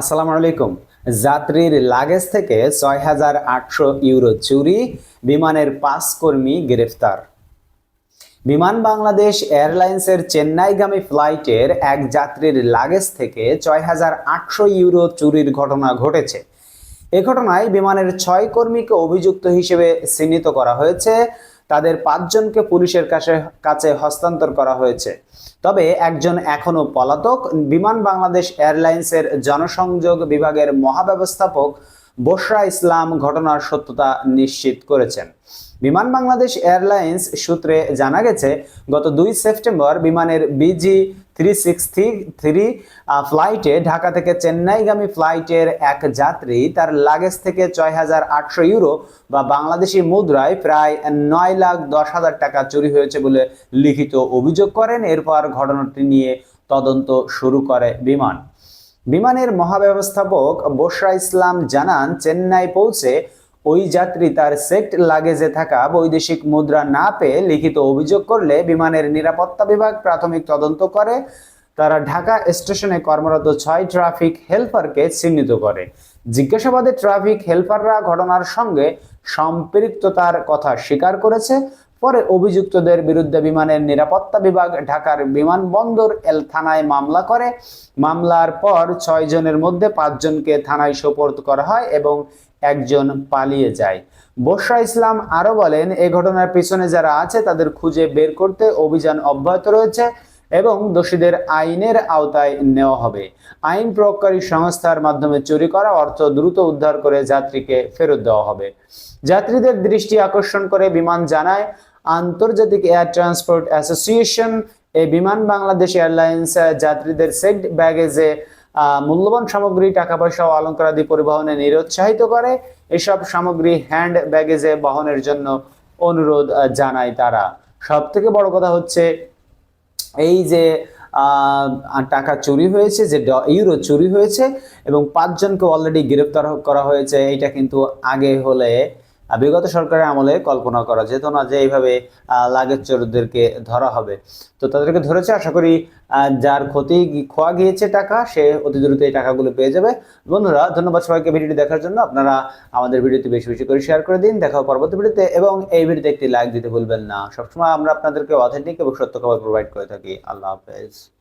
আসসালামু আলাইকুম। যাত্রীর লাগেজ থেকে ছয় হাজার আটশো ইউরো চুরি, বিমানের পাঁচ কর্মী গ্রেফতার। বিমান বাংলাদেশ এয়ারলাইন্সের চেন্নাইগামী ফ্লাইটের এক যাত্রীর লাগেজ থেকে ছয় হাজার আটশো ইউরো চুরির ঘটনা ঘটেছে। এ ঘটনায় বিমানের ছয় কর্মীকে অভিযুক্ত হিসেবে চিহ্নিত করা হয়েছে। তাদের পাঁচজনকে পুলিশের কাছে কাছে হস্তান্তর করা হয়েছে। তবে একজন এখনও পলাতক, বিমান বাংলাদেশ এয়ারলাইন্সের জনসংযোগ বিভাগের মহাব্যবস্থাপক বসরা ইসলাম ঘটনার সত্যতা নিশ্চিত করেছেন। বিমান বাংলাদেশ এয়ারলাইন্স সূত্রে জানা গেছে, গত দুই সেপ্টেম্বর বিমানের বিজি থ্রি সিক্সটি থ্রি ফ্লাইটে ঢাকা থেকে চেন্নাইগামী ফ্লাইটের এক যাত্রী তার লাগেজ থেকে ছয় হাজার আটশো ইউরো বা বাংলাদেশি মুদ্রায় প্রায় নয় লাখ দশ হাজার টাকা চুরি হয়েছে বলে লিখিত অভিযোগ করেন। এরপর ঘটনাটি নিয়ে তদন্ত শুরু করে বিমান। বিমানের মহাব্যবস্থাপক বসরা ইসলাম জানান, চেন্নাই পৌঁছে ওই যাত্রী তার সেট লাগেজে থাকা বৈদেশিক মুদ্রা না পেয়ে লিখিত অভিযোগ করলে বিমানের নিরাপত্তা বিভাগ প্রাথমিক তদন্ত করে। তারা ঢাকা স্টেশনে কর্মরত ছয় ট্রাফিক হেল্পারকে চিহ্নিত করে। জিজ্ঞাসাবাদে ট্রাফিক হেল্পাররা ঘটনার সঙ্গে সম্পৃক্ততার কথা স্বীকার করেছে। পরে অভিযুক্তদের বিরুদ্ধে বিমানের নিরাপত্তা বিভাগ ঢাকার বিমানবন্দর এল থানায় মামলা করে। মামলার পর ছয় জনের মধ্যে পাঁচজনকে থানায় সোপর্দ করা হয় এবং একজন পালিয়ে যায়। বসরা ইসলাম আরও বলেন, এ ঘটনার পিছনে যারা আছে তাদের খুঁজে বের করতে অভিযান অব্যাহত রয়েছে। এবং দোষীদের আইনের আওতায় নেওয়া হবে। আইন প্রয়োগকারী সংস্থার মাধ্যমে চুরি করা অর্থ দ্রুত উদ্ধার করে যাত্রীকে ফেরত দেওয়া হবে। যাত্রীদের দৃষ্টি আকর্ষণ করে বিমান জানায়, আন্তর্জাতিক এয়ার ট্রান্সপোর্ট অ্যাসোসিয়েশন এই বিমান বাংলাদেশ এয়ারলাইন্স যাত্রীদের সেট ব্যাগেজে মূল্যবান সামগ্রী টাকা পয়সা ও অলঙ্কারাদি পরিবহনে নিরুৎসাহিত করে। এসব সামগ্রী হ্যান্ড ব্যাগেজে বহনের জন্য অনুরোধ জানায় তারা। সব থেকে বড় কথা হচ্ছে এই যে টাকা চুরি হয়েছে, যে ইউরো চুরি হয়েছে এবং পাঁচজনকে অলরেডি গ্রেফতার করা হয়েছে এটা কিন্তু আগে হলে বিগত সরকারের আমলে কল্পনা করা যেত না যে এইভাবে লাগেজ চোরদেরকে ধরা হবে। তো তাদেরকে ধরেছে, আশা করি যার ক্ষতি খোয়া গিয়েছে টাকা, সে অতি দ্রুত এই টাকাগুলো পেয়ে যাবে। বন্ধুরা, ধন্যবাদ সবাইকে ভিডিওটি দেখার জন্য। আপনারা আমাদের ভিডিওটি বেশি বেশি করে শেয়ার করে দিন। দেখা পরবর্তী ভিডিওতে এবং এই ভিডিওতে একটি লাইক দিতে ভুলবেন না। সবসময় আমরা আপনাদেরকে অথেন্টিক এবং সত্য খবর প্রোভাইড করে থাকি। আল্লাহ হাফেজ।